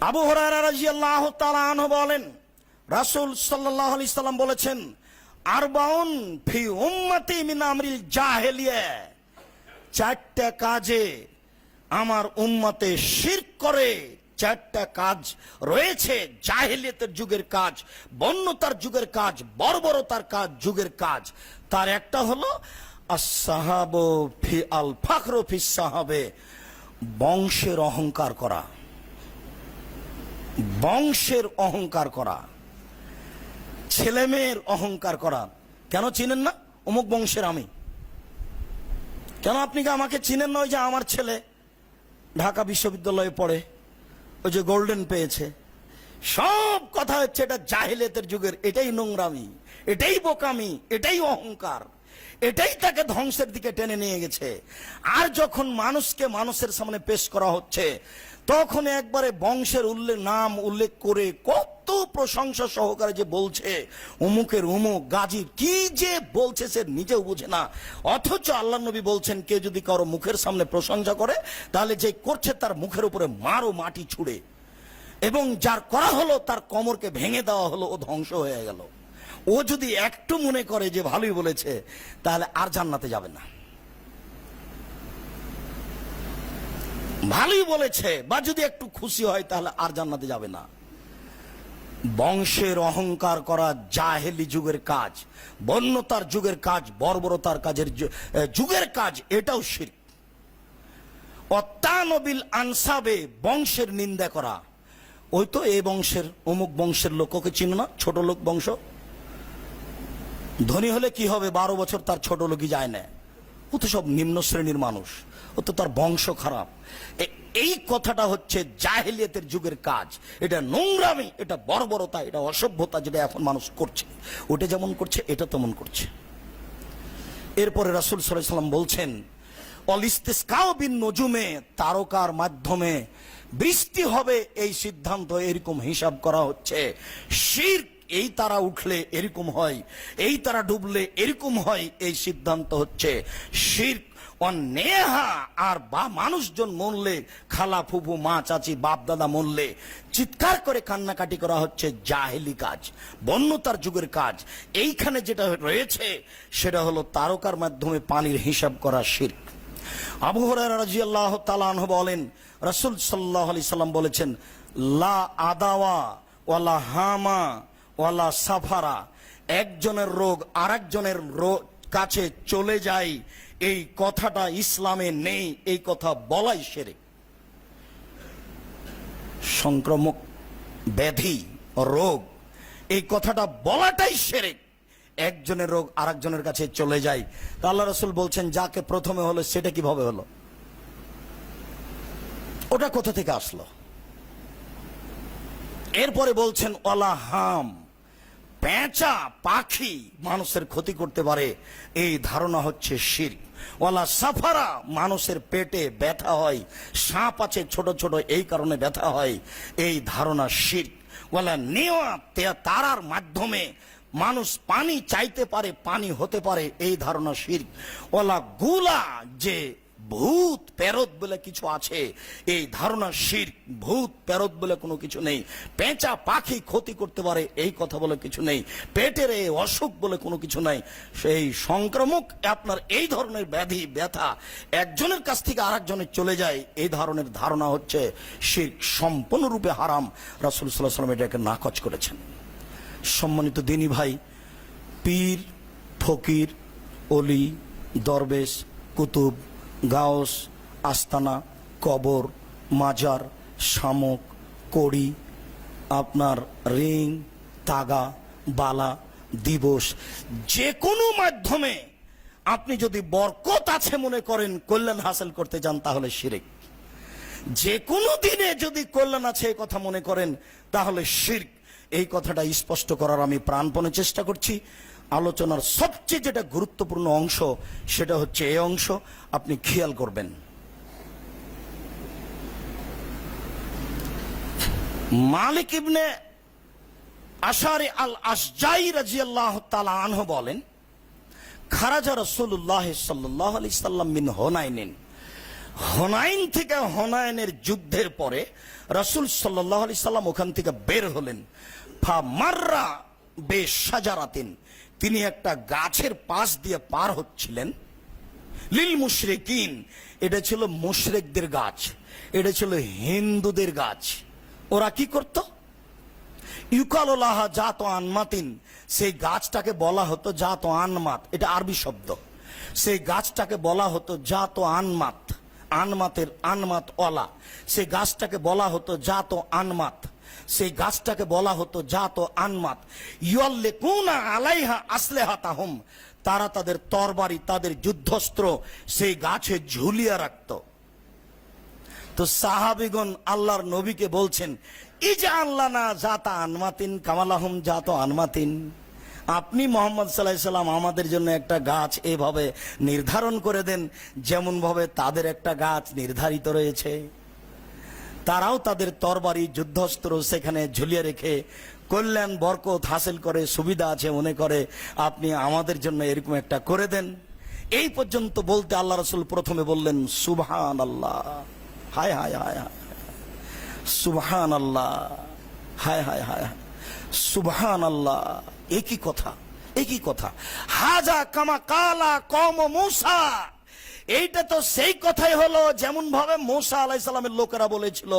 আবু রাদিয়াল্লাহু তাআলা বলেন, রাসূল সাল্লাল্লাহু আলাইহি সাল্লাম বলেছেন, আরবাউন ফি উম্মতি মিন আমরিল জাহেলিয়া। চারটা কাজে আমার উম্মতে শিরক করে, চারটা কাজ রয়েছে, জাহেলিয়াতের যুগের কাজ, বন্যতার যুগের কাজ, বর্বরতার কাজ, যুগের কাজ। তার একটা হলো আসাহাব ফি আল ফাখর ফি সাহাবে বংশের অহংকার করা। বংশের অহংকার করা ছেলে মেয়ের অহংকার করা। কেন চিনেন না? অমুক বংশের আমি। কেন আপনি কি আমাকে চিনেন না? ওই যে আমার ছেলে ঢাকা বিশ্ববিদ্যালয়ে পড়ে, ওই যে গোল্ডেন পেয়েছে। সব কথা হচ্ছে এটা জাহিলিয়াতের যুগের। এটাই নোংরামি, এটাই বোকামি, এটাই অহংকার, এটাই তাকে ধ্বংসের দিকে টেনে নিয়ে গেছে। আর যখন মানুষকে মানুষের সামনে পেশ করা হচ্ছে তখন একবারে বংশের উল্লেখ, নাম উল্লেখ করে কত প্রশংসা সহকারে যে বলছে অমুকের অমুক গাজীর কি যে বলছে সে নিজেও বুঝে না। অথচ আল্লাহ নবী বলছেন কে যদি কারও মুখের সামনে প্রশংসা করে, তাহলে যে করছে তার মুখের উপরে মারো মাটি ছুড়ে। এবং যার করা হলো, তার কোমরকে ভেঙে দেওয়া হলো, ও ধ্বংস হয়ে গেল। ও যদি একটু মনে করে যে ভালোই বলেছে, তাহলে আর জান্নাতে যাবে না। ভালোই বলেছে, বা যদি একটু খুশি হয় তাহলে আর জান্নাতে যাবে না। বংশের অহংকার করা জাহেলি যুগের কাজ, বন্যতার যুগের কাজ, বর্বরতার কাজের যুগের কাজ, এটাও শির। অত্যানবিল আনসাবে বংশের নিন্দা করা। ওই তো এই বংশের, অমুক বংশের লোককে চিনো না? ছোট লোক বংশ? ধনী হলে কি হবে? বারো বছর তার ছোট লোকই যায় না। ও তো সব নিম্ন শ্রেণির মানুষ, ও তো তার বংশ খারাপ। এই কথাটা হচ্ছে জাহেলিয়াতের যুগের কাজ। এটা নোংরামি, এটা বর্বরতা, এটা অসভ্যতা যেটা এখন মানুষ করছে। ওটা যেমন করছে, এটা তেমন করছে। এরপরে রাসুল সাল্লাম বলছেন অলিস্তেস্কাও বিন নজুমে, তারকার মাধ্যমে বৃষ্টি হবে এই সিদ্ধান্ত। এরকম হিসাব করা হচ্ছে। শির এই তারা উঠলে এরকম হয়, এই তারা ডুবলে এরকম হয়, এই সিদ্ধান্ত হচ্ছে শির অন্যেহা আর বা মানুষজন মরলে, খালা ফুফু, মা চাচি, বাপ দাদা মরলে, চিৎকার করে কান্নাকাটি করা হচ্ছে জাহেলি কাজ, বন্যতার যুগের কাজ। এইখানে যেটা রয়েছে, সেটা হলো তারকার মাধ্যমে পানির হিসাব করা শির্ক। আবু রাদিয়াল্লাহু তাআলা বলেন, রাসূল সাল্লাল্লাহু আলাইহি সাল্লাম বলেছেন, লা আদাওয়া ওয়ালা হামা ওয়ালা সাফারা। একজনের রোগ আরেকজনের রোগ কাছে চলে যায়। এই কথাটা ইসলামে নেই, এই কথা বলাই সেরে। সংক্রমক ব্যাধি রোগ, এই কথাটা বলাটাই সেরে। একজনের রোগ আরেকজনের কাছে চলে যায়। তা আল্লাহ রসুল বলছেন, যাকে প্রথমে হলো সেটা কীভাবে হলো? ওটা কোথা থেকে আসলো? এরপরে বলছেন ওলা হাম। পেঁচা পাখি মানুষের ক্ষতি করতে পারে। এই ধারণা হচ্ছে শির। ওলা সাফারা মানুষের পেটে ব্যথা হয়, সাপ আছে ছোট ছোট, এই কারণে ব্যথা হয়। এই ধারণা শির। ওলা নেওয়া তারার মাধ্যমে মানুষ পানি চাইতে পারে, পানি হতে পারে, এই ধারণা শির। ওলা গুলা যে ভূত প্যারত বলে কিছু আছে। এই ধারণা শির, ভূত প্যারত বলে কোনো কিছু নেই। পেঁচা পাখি ক্ষতি করতে পারে, এই কথা বলে কিছু নেই। পেটের এই অসুখ বলে কোনো কিছু নাই। সেই সংক্রমক আপনার এই ধরনের ব্যাধি, ব্যথা, একজনের কাছ থেকে আরেকজনের চলে যায়, এই ধরনের ধারণা হচ্ছে শির সম্পূর্ণরূপে হারাম। রাসুল সাল্লাহ সাল্লাম এটাকে নাকচ করেছেন। সম্মানিত দিনী ভাই, পীর, ফকির, অলি, দরবেশ, কুতুব গাউস, আস্তানা, কবর, মাজার, শামুক, কড়ি, আপনার রিং, তাগা, বালা, দিবস। যে কোনো মাধ্যমে আপনি যদি বরকত আছে মনে করেন, কল্যাণ হাসিল করতে যান তাহলে শিরিক। যে কোনো দিনে যদি কল্যাণ আছে কথা মনে করেন, তাহলে শির্ক। এই কথাটা স্পষ্ট করার আমি প্রাণপণে চেষ্টা করছি। আলোচনার সবচেয়ে যেটা গুরুত্বপূর্ণ অংশ, সেটা হচ্ছে এই অংশ, আপনি খেয়াল করবেন। মালিক ইবনে আশারে আল আসজাই রাজিয়াল্লাহ তালা আনহ বলেন, খারাজা রসুল্লাহ সাল্লাহ আলি সাল্লাম মিন হোনাইনিন হনাইন থেকে হনায়নের যুদ্ধের পরে রাসূল সাল্লাহ আলি সাল্লাম ওখান থেকে বের হলেন। ফা মাররা বে সাজারাতিন তিনি একটা গাছের পাশ দিয়ে পার হচ্ছিলেন। লিল মুশরিকিন, এটা ছিল মুশরিকদের গাছ, এটা ছিল হিন্দুদের গাছ। ওরা কি করত? ইউকালোলাহা জাত আনমাতিন, সেই গাছটাকে বলা হতো জাত আনমাত, এটা আরবি শব্দ। সেই গাছটাকে বলা হতো জাত আনমাত, আনমাতের আনমাত অলা সেই গাছটাকে বলা হতো জাত আনমাত। সেই গাছটাকে বলা হতো জাত আনমাত। ইয়ল্লে কুনা আলাইহা আসলেহা তাহম তারা তাদের তরবারি, তাদের যুদ্ধস্ত্র সেই গাছে ঝুলিয়ে রাখত। তো সাহাবিগণ আল্লাহর নবীকে বলছেন ই যে আল্লাহ না জাতা আনমাতিন, কামালাহম জাত আনমাতিন। আপনি মোহাম্মদ সাল্লাহ সাল্লাম আমাদের জন্য একটা গাছ এভাবে নির্ধারণ করে দেন যেমন ভাবে তাদের একটা গাছ নির্ধারিত রয়েছে। তারাও তাদের তরবারি, যুদ্ধস্ত্র সেখানে ঝুলিয়ে রেখে কল্যাণ, বরকত হাসিল করে, সুবিধা আছে মনে করে, আপনি আমাদের জন্য এরকম একটা করে দেন। এই পর্যন্ত বলতে আল্লাহ রসুল প্রথমে বললেন সুবহান আল্লাহ হায় হায় হায় হায়। সুবহান আল্লাহ হায় হায় হায়। সুবহান আল্লাহ একই কথা একই কথা। হাজা কামা কালা কম মুসা। এইটা তো সেই কথাই হলো যেমন ভাবে মোসা আলাই সালামের লোকেরা বলেছিল।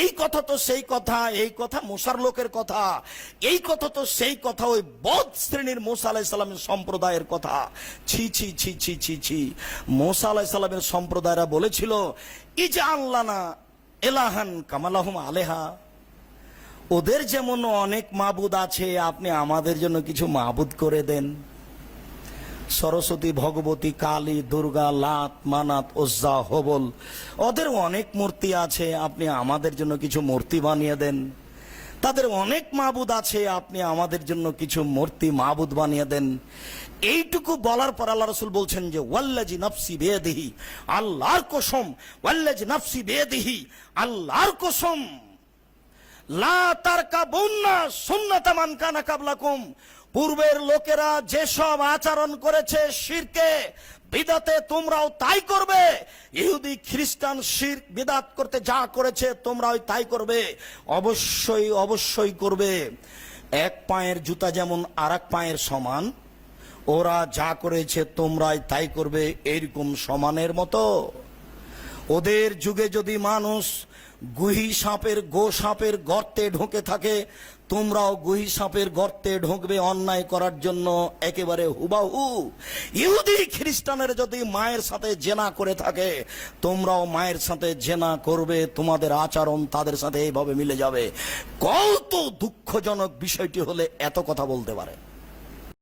এই কথা তো সেই কথা, এই কথা মোসার লোকের কথা, এই কথা তো সেই কথা ওই বদ শ্রেণির মোসা আলাই সালামের সম্প্রদায়ের কথা। ছি ছি ছি ছি ছি ছি। মোসা আলাই সালামের সম্প্রদায়রা বলেছিল ই যে আল্লাহ না এলাহান কামালাহুম আলেহা। ওদের যেমন অনেক মাবুদ আছে, আপনি আমাদের জন্য কিছু মাবুদ করে দেন। সরস্বতী, ভগবতী, কালী, দুর্গা, লাত, মানাত, ওজ্জা, হবল। ওদের অনেক মূর্তি আছে, আপনি আমাদের জন্য কিছু মূর্তি বানিয়ে দেন। তাদের অনেক মাবুদ আছে, আপনি আমাদের জন্য কিছু মূর্তি মাবুদ বানিয়ে দেন। এইটুকু বলার পর আল্লাহ রসুল বলছেন যে ওয়াল্লাজি নফসি বেদিহি আল্লাহর কসম ওয়াল্লাজি নফসি বেদিহি আল্লাহর কসম, লা তারকা বন্যা সুন্নাতামান কানা কাবলাকুম পূর্বের লোকেরা যেসব আচরণ করেছে শিরকে, বিদাতে তোমরাও তাই করবে। ইহুদি, খ্রিস্টান শির বিদাত করতে যা করেছে, তোমরাও তাই করবে। অবশ্যই অবশ্যই করবে। এক পায়ের জুতা যেমন আর পায়ের সমান, ওরা যা করেছে তোমরাই তাই করবে, এরকম সমানের মতো। ওদের যুগে যদি মানুষ গুহি সাপের গো সাপের গর্তে ঢুকে থাকে, তোমরাও গুহি সাপের গর্তে ঢুকবে অন্যায় করার জন্য একেবারে হুবাহু। ইহুদি খ্রিস্টানের যদি মায়ের সাথে জেনা করে থাকে, তোমরাও মায়ের সাথে জেনা করবে, তোমাদের আচরণ তাদের সাথে এইভাবে মিলে যাবে। কত দুঃখজনক বিষয়টি হলে এত কথা বলতে পারে।